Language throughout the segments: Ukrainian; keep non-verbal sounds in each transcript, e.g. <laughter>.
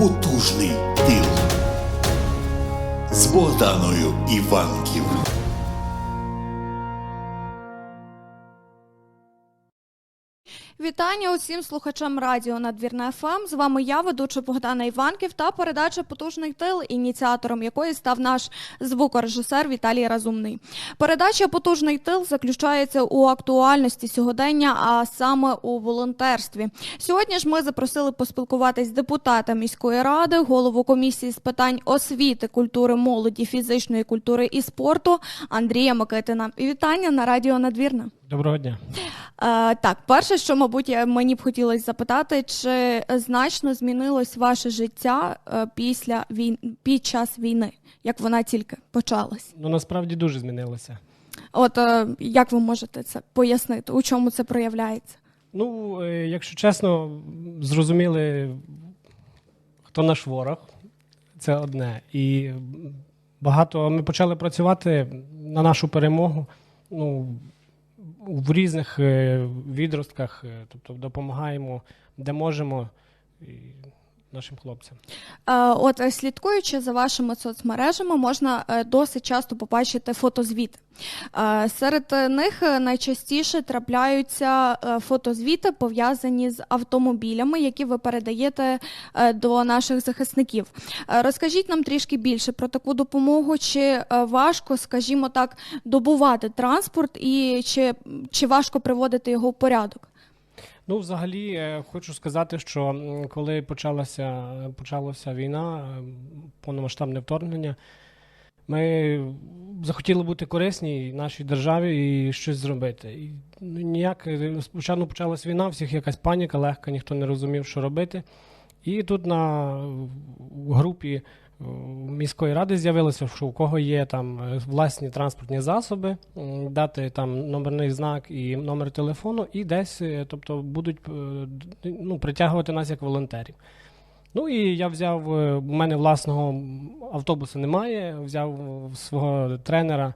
Потужний тил з Богданою Іванків. Вітання усім слухачам радіо Надвірна ФМ. З вами я, ведуча Богдана Іванків, та передача Потужний тил, ініціатором якої став наш звукорежисер Віталій Разумний. Передача Потужний тил заключається у актуальності сьогодення, а саме у волонтерстві. Сьогодні ж ми запросили поспілкуватись депутата міської ради, голову комісії з питань освіти, культури, молоді, фізичної культури і спорту Андрія Микитина. І вітання на радіо Надвірна. Доброго дня. Е, так, перше, що, мабуть, мені б хотілося запитати, чи значно змінилось ваше життя е, після війн... під час війни, як вона тільки почалась? Ну насправді дуже змінилося. От е, як ви можете це пояснити? У чому це проявляється? Ну, е, якщо чесно, зрозуміли, хто наш ворог, це одне. І багато ми почали працювати на нашу перемогу. Ну, в різних е, відростках, е, тобто допомагаємо, де можемо нашим хлопцям. Е, От е, слідкуючи за вашими соцмережами, можна е, досить часто побачити фотозвіти. Серед них найчастіше трапляються фотозвіти, пов'язані з автомобілями, які ви передаєте до наших захисників. Розкажіть нам трішки більше про таку допомогу, чи важко, скажімо так, добувати транспорт, і чи, чи важко приводити його в порядок? Ну, взагалі, е, хочу сказати, що коли почалася, почалася війна, е, повномасштабне вторгнення, ми захотіли бути корисні нашій державі і щось зробити. І ну, ніяк е, спочатку почалась війна, всіх якась паніка, легка, ніхто не розумів, що робити. І тут на групі міської ради з'явилося, що у кого є там е, власні транспортні засоби, дати там номерний знак і номер телефону, і десь, е, тобто, будуть е, ну, притягувати нас як волонтерів. Ну і я взяв, у мене власного автобуса немає, взяв свого тренера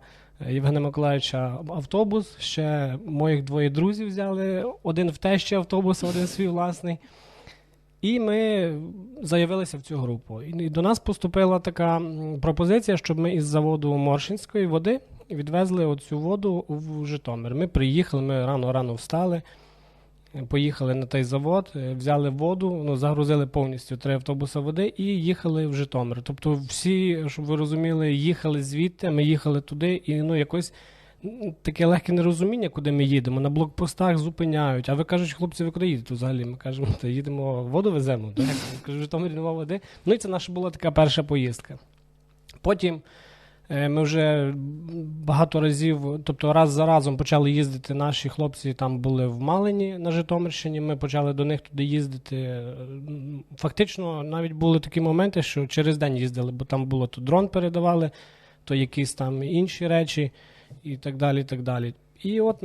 Євгена Миколаївича автобус. Ще моїх двоє друзів взяли, один в тещі автобус, <laughs> один свій власний. І ми заявилися в цю групу. І до нас поступила така пропозиція, щоб ми із заводу Моршинської води відвезли оцю воду в Житомир. Ми приїхали, ми рано-рано встали, е, поїхали на той завод, е, взяли воду, ну, загрузили повністю три автобуси води і їхали в Житомир. Тобто всі, щоб ви розуміли, їхали звідти, ми їхали туди, і ну якось таке легке нерозуміння, куди ми їдемо. На блокпостах зупиняють. А ви кажуть, хлопці, ви куди їдете взагалі? Ми кажемо, та їдемо воду веземо. Так? Кажу, Житомирі нема води. Ну і це наша була така перша поїздка. Потім е, ми вже багато разів, тобто раз за разом почали їздити. Наші хлопці там були в Малині на Житомирщині. Ми почали до них туди їздити. Фактично, навіть були такі моменти, що через день їздили, бо там було то дрон передавали, то якісь там інші речі, і так далі. І так далі. І от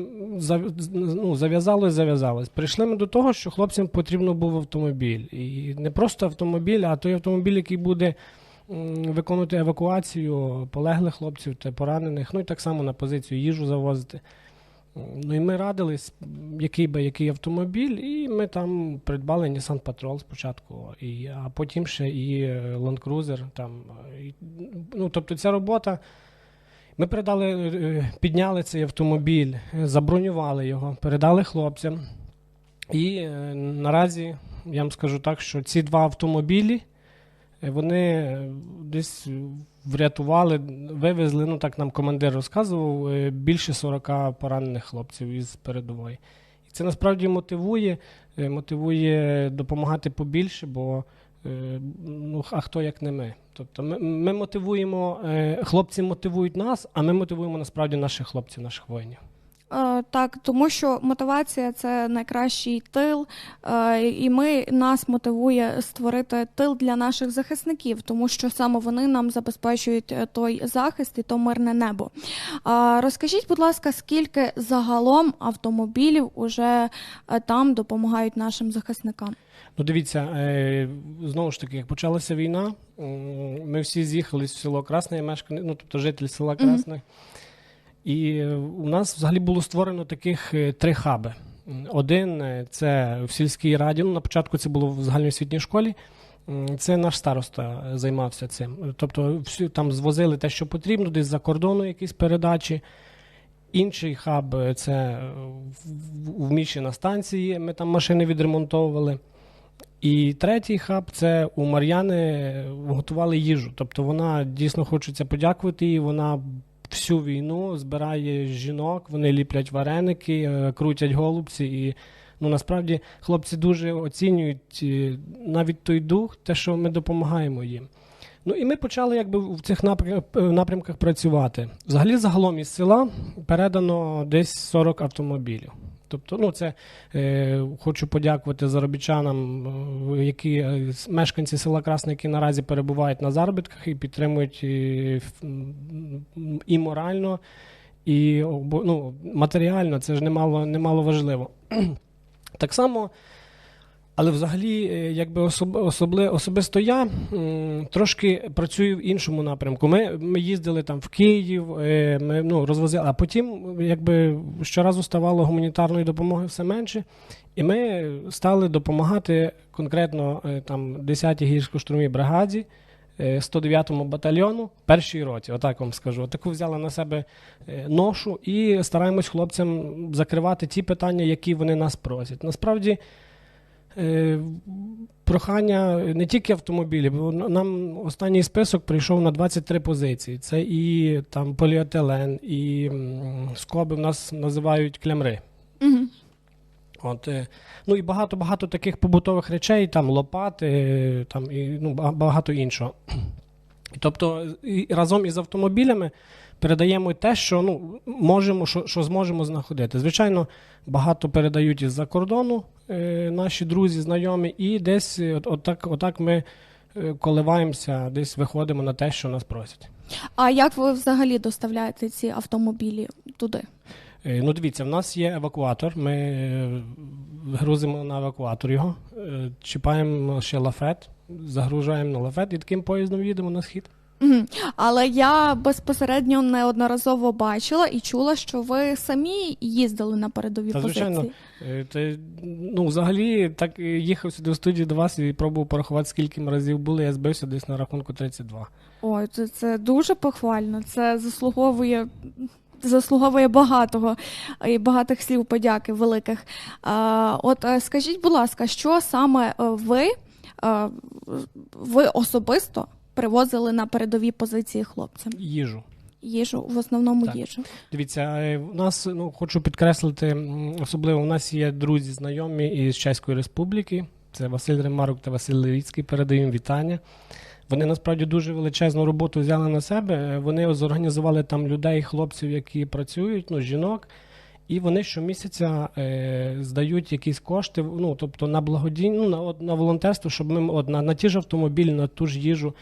ну, зав'язалось, зав'язалось. Прийшли ми до того, що хлопцям потрібно був автомобіль. І не просто автомобіль, а той автомобіль, який буде виконувати евакуацію полеглих хлопців та поранених, ну і так само на позицію їжу завозити. Ну і ми радились, який би який автомобіль, і ми там придбали Nissan Patrol спочатку, і, а потім ще і Land Cruiser. Там, і, ну, тобто ця робота. Ми передали, е, підняли цей автомобіль, е, забронювали його, передали хлопцям. І е, наразі я вам скажу так, що ці два автомобілі вони десь врятували, вивезли, ну так нам командир розказував, більше 40 поранених хлопців із передової. І це насправді мотивує, мотивує допомагати побільше, бо ну, а хто як не ми. Тобто ми, ми мотивуємо, е, хлопці мотивують нас, а ми мотивуємо насправді наших хлопців, наших воїнів. Е, Так, тому що мотивація це найкращий тил, е, і ми нас мотивує створити тил для наших захисників, тому що саме вони нам забезпечують е, той захист і то мирне небо. Розкажіть, будь ласка, скільки загалом автомобілів уже там допомагають нашим захисникам? Ну, дивіться, знову ж таки, як почалася війна, ми всі з'їхались в село Красне, мешкани, ну тобто жителі села. Красне. І у нас взагалі було створено таких е, три хаби. Один е, це в сільській раді. Ну, на початку це було в загальноосвітній школі. це наш староста займався цим. Тобто, всю там звозили те, що потрібно, десь за кордону якісь передачі. Інший хаб е, це в- вміщі на станції. Ми там машини відремонтовували. І третій хаб це у Мар'яни готували їжу. Тобто вона дійсно хочеться подякувати їй. Вона всю війну збирає жінок, вони ліплять вареники, е, крутять голубці. І ну насправді хлопці дуже оцінюють е, навіть той дух, те, що ми допомагаємо їм. Ну і ми почали якби в цих е, напрямках працювати. Взагалі, загалом із села передано десь 40 автомобілів. Тобто, ну це е, хочу подякувати заробітчанам, е, які е, мешканці села Красне, які наразі перебувають на заробітках і підтримують і, і морально, і ну, матеріально. Це ж немало, немало важливо. <clears throat> Так само. Але взагалі, е, якби особ, особли, особисто я трошки працюю в іншому напрямку. Ми, ми їздили там в Київ, е, ми ну, розвозили, а потім якби щоразу ставало гуманітарної допомоги все менше. І ми стали допомагати конкретно е, там 10-й гірсько-штурмовій бригаді, е, 109-му батальйону, першій роті, отак вам скажу. Таку взяли на себе ношу і стараємось хлопцям закривати ті питання, які вони нас просять. Насправді. Е, Прохання не тільки автомобілі, бо нам останній список прийшов на 23 позиції. Це і там поліетилен, і скоби в нас називають клямри. Угу. От, е, ну і багато багато таких побутових речей, там лопати, е, там і ну, багато іншого. Тобто і разом із автомобілями передаємо те, що ну, можемо, що, що зможемо знаходити. Звичайно, багато передають із-за кордону наші друзі, знайомі, і десь е, от, отак, отак ми е, коливаємося, десь виходимо на те, що нас просять. А як ви взагалі доставляєте ці автомобілі туди? Е, Ну, дивіться, в нас є евакуатор. Ми е, грузимо на евакуатор його, е, чіпаємо ще лафет, загружаємо на лафет і таким поїздом їдемо на схід. Але я безпосередньо неодноразово бачила і чула, що ви самі їздили на передові Та, позиції. звичайно. Е, ну, взагалі, так е, їхав сюди в студію до вас і пробував порахувати, скільки разів були, я збився десь на рахунку 32. Ой, це, це дуже похвально. Це заслуговує. Заслуговує багатого і багатих слів подяки великих. От е, скажіть, будь ласка, що саме ви, ви особисто привозили на передові позиції хлопцям? Їжу. Їжу, в основному Так. їжу. Дивіться, е, у нас ну хочу підкреслити, особливо у нас є друзі, знайомі із Чеської Республіки. Це Василь Ремарук та Василь Левіцький. Передаємо вітання. Вони насправді дуже величезну роботу взяли на себе. Е, Вони зорганізували там людей, хлопців, які працюють, ну жінок. І вони щомісяця е, здають якісь кошти, ну тобто на благодійну, ну, на, на волонтерство, щоб ми от, на, на ті ж автомобілі, на ту ж їжу.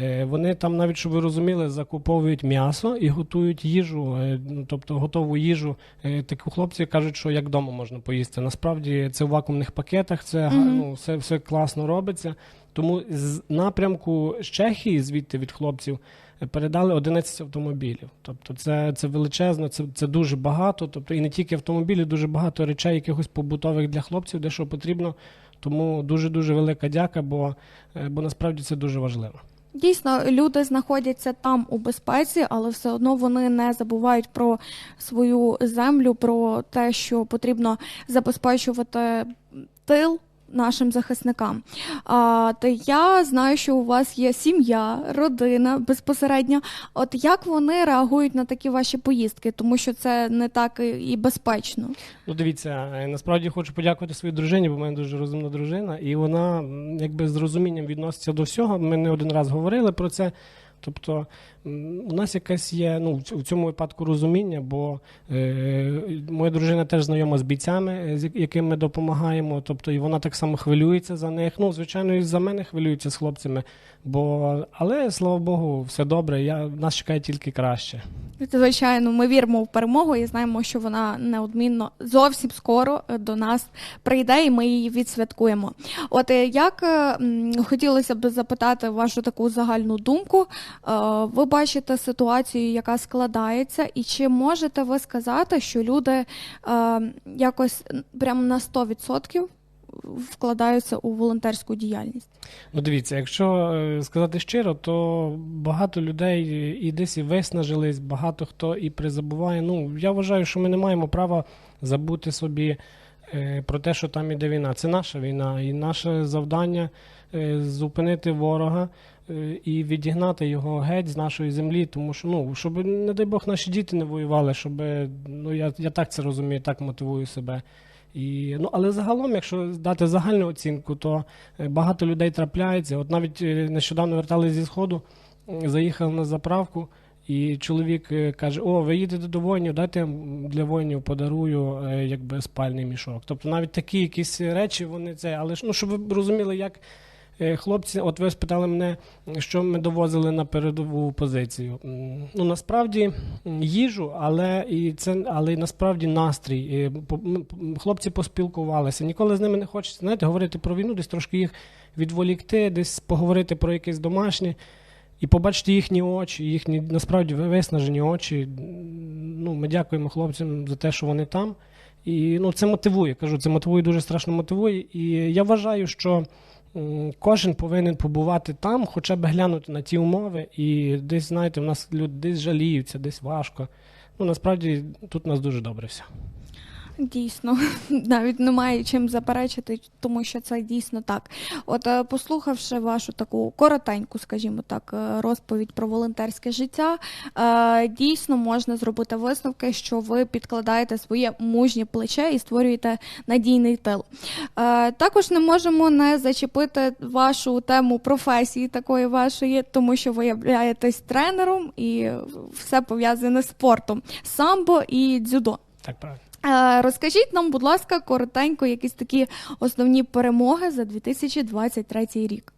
Е, Вони там, навіть щоб ви розуміли, закуповують м'ясо і готують їжу, е, ну, тобто готову їжу. Е, Такі хлопці кажуть, що як вдома можна поїсти. Насправді це в вакуумних пакетах, це га- Мгм. ну, все, все класно робиться. Тому з напрямку з Чехії, звідти від хлопців, передали 11 автомобілів. Тобто це, це величезно, це, це дуже багато. Тобто, і не тільки автомобілі, дуже багато речей, якихось побутових для хлопців, де що потрібно. Тому дуже дуже велика дяка, бо, бо насправді це дуже важливо. Дійсно, люди знаходяться там у безпеці, але все одно вони не забувають про свою землю, про те, що потрібно забезпечувати тил. Нашим захисникам. А, та я знаю, що у вас є сім'я, родина безпосередньо. От як вони реагують на такі ваші поїздки, тому що це не так і- безпечно. Ну, дивіться, е, насправді хочу подякувати своїй дружині, бо в мене дуже розумна дружина, і вона якби з розумінням відноситься до всього. Ми не один раз говорили про це. Тобто у нас якесь є ну, в цьому випадку розуміння, бо е, моя дружина теж знайома з бійцями, е, з я- яким ми допомагаємо. Тобто, і вона так само хвилюється за них. Ну, звичайно, і за мене хвилюється з хлопцями. Бо, але слава Богу, все добре. Я, нас чекає тільки краще. Звичайно, ми віримо в перемогу і знаємо, що вона неодмінно зовсім скоро е, до нас прийде, і ми її відсвяткуємо. От е, як хотілося б запитати вашу таку загальну думку. Е, Ви бачите ситуацію, яка складається, і чи можете ви сказати, що люди е, якось прямо на 100% вкладаються у волонтерську діяльність? Ну, дивіться, якщо е, сказати щиро, то багато людей і десь і виснажились, багато хто і призабуває. Ну, я вважаю, що ми не маємо права забути собі про те, що там іде війна. Це наша війна, і наше завдання зупинити ворога і відігнати його геть з нашої землі, тому що, ну, щоб, не дай Бог, наші діти не воювали, щоб, ну, я, я так це розумію, так мотивую себе. І, ну, але загалом, якщо дати загальну оцінку, то е, багато людей трапляється. От навіть е, нещодавно вертались зі сходу, заїхав на заправку, і чоловік е, каже: О, ви їдете до воїнів, дайте для воїнів подарую е, якби спальний мішок. Тобто навіть такі якісь речі вони це, але ж ну, щоб ви розуміли, як. Е, Хлопці, от ви спитали мене, що ми довозили на передову позицію. Ну насправді їжу, але і це, але насправді настрій. Е, Хлопці поспілкувалися. Ніколи з ними не хочеться знаєте, говорити про війну, десь трошки їх відволікти, десь поговорити про якесь домашнє. І побачити їхні очі, їхні насправді виснажені очі. Ну, ми дякуємо хлопцям за те, що вони там. І ну, це мотивує. Кажу, це мотивує дуже страшно мотивує. І я вважаю, що кожен повинен побувати там, хоча б глянути на ті умови. І десь, знаєте, в нас люди десь жаліються, десь важко. Ну, насправді тут у нас дуже добре все. Дійсно, <laughs> навіть немає чим заперечити, тому що це дійсно так. От е, послухавши вашу таку коротеньку, скажімо так, е, розповідь про волонтерське життя, е, дійсно можна зробити висновки, що ви підкладаєте своє мужнє плече і створюєте надійний тил. Також не можемо не зачепити вашу тему професії такої вашої, тому що ви являєтесь тренером і все пов'язане з спортом самбо і дзюдо. Так, правильно. Е, Розкажіть нам, будь ласка, коротенько, якісь такі основні перемоги за 2023 рік.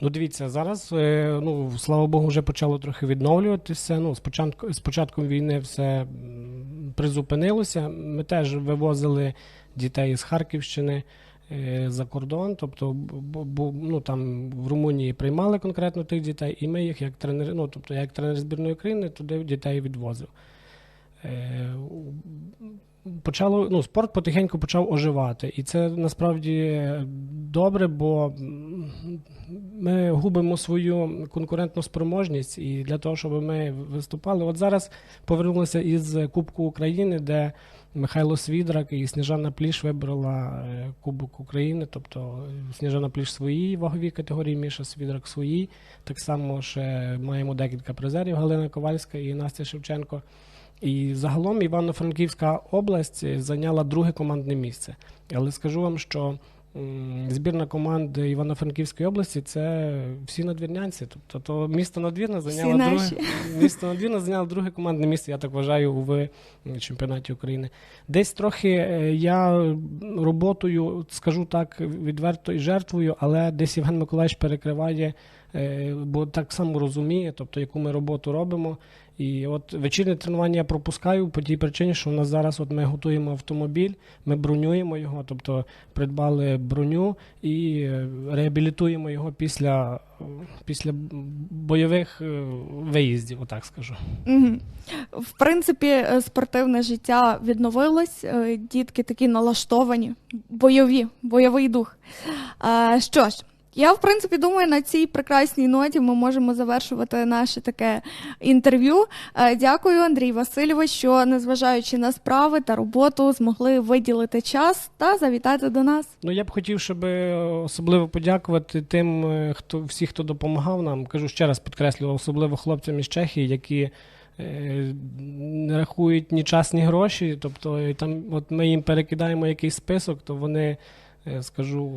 Ну, дивіться, зараз, е, ну, слава Богу, вже почало трохи відновлюватися. Ну, спочатку, з початком війни все призупинилося. Ми теж вивозили дітей з Харківщини е, за кордон. Тобто, ну, там в Румунії приймали конкретно тих дітей, і ми їх як тренери, ну, тобто, як тренер збірної України, туди дітей відвозив. Почало, ну, спорт потихеньку почав оживати. І це насправді добре, бо ми губимо свою конкурентну спроможність і для того, щоб ми виступали. От зараз повернулися із Кубку України, де Михайло Свідрак і Сніжана Пліш вибрала е, Кубок України. Тобто Сніжана Пліш своїй ваговій категорії, Міша Свідрак своїй. Так само ще маємо декілька призерів Галина Ковальська і Настя Шевченко. І загалом Івано-Франківська область е, зайняла друге командне місце. Але скажу вам, що збірна команди Івано-Франківської області це всі надвірнянці. Тобто то місто надвірне зайняло друге <laughs> місто надвірне зайняло друге командне місце, я так вважаю, в чемпіонаті України. Десь трохи е, я роботою, скажу так, відверто і жертвую, але десь Євген Миколаївич перекриває, е, бо так само розуміє, тобто яку ми роботу робимо. І от вечірнє тренування я пропускаю по тій причині, що в нас зараз от ми готуємо автомобіль, ми бронюємо його, тобто придбали броню і е, реабілітуємо його після, після бойових е, виїздів, отак скажу. Угу. В принципі, е, спортивне життя відновилось, дітки такі налаштовані, бойові, бойовий дух. Що ж, я в принципі думаю, на цій прекрасній ноті ми можемо завершувати наше таке інтерв'ю. Е, Дякую, Андрій Васильович, що незважаючи на справи та роботу, змогли виділити час та завітати до нас. Ну я б хотів, щоб особливо подякувати тим, е, хто всі, хто допомагав нам. Кажу ще раз підкреслюю, особливо хлопцям із Чехії, які е, не рахують ні час, ні гроші. Тобто, там, от ми їм перекидаємо якийсь список, то вони. Скажу,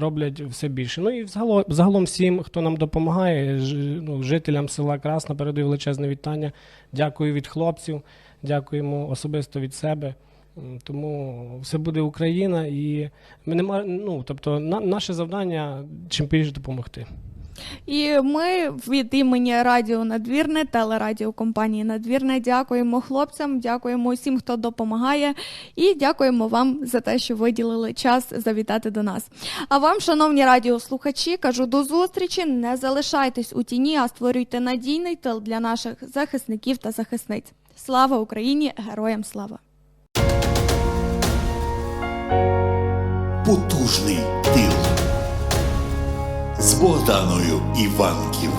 роблять все більше. Ну і взагалом, загалом всім, хто нам допомагає, ну, жителям села Красна, передаю величезне вітання. Дякую від хлопців, дякуємо особисто від себе. Тому все буде Україна, і ми не ма- ну, тобто, на, наше завдання чим більше допомогти. І ми від імені Радіо Надвірне, телерадіокомпанії Надвірне дякуємо хлопцям, дякуємо усім, хто допомагає, і дякуємо вам за те, що виділили час завітати до нас. А вам, шановні радіослухачі, кажу до зустрічі. Не залишайтесь у тіні, а створюйте надійний тил для наших захисників та захисниць. Слава Україні! Героям слава! Потужний тил з Богданою Іванків.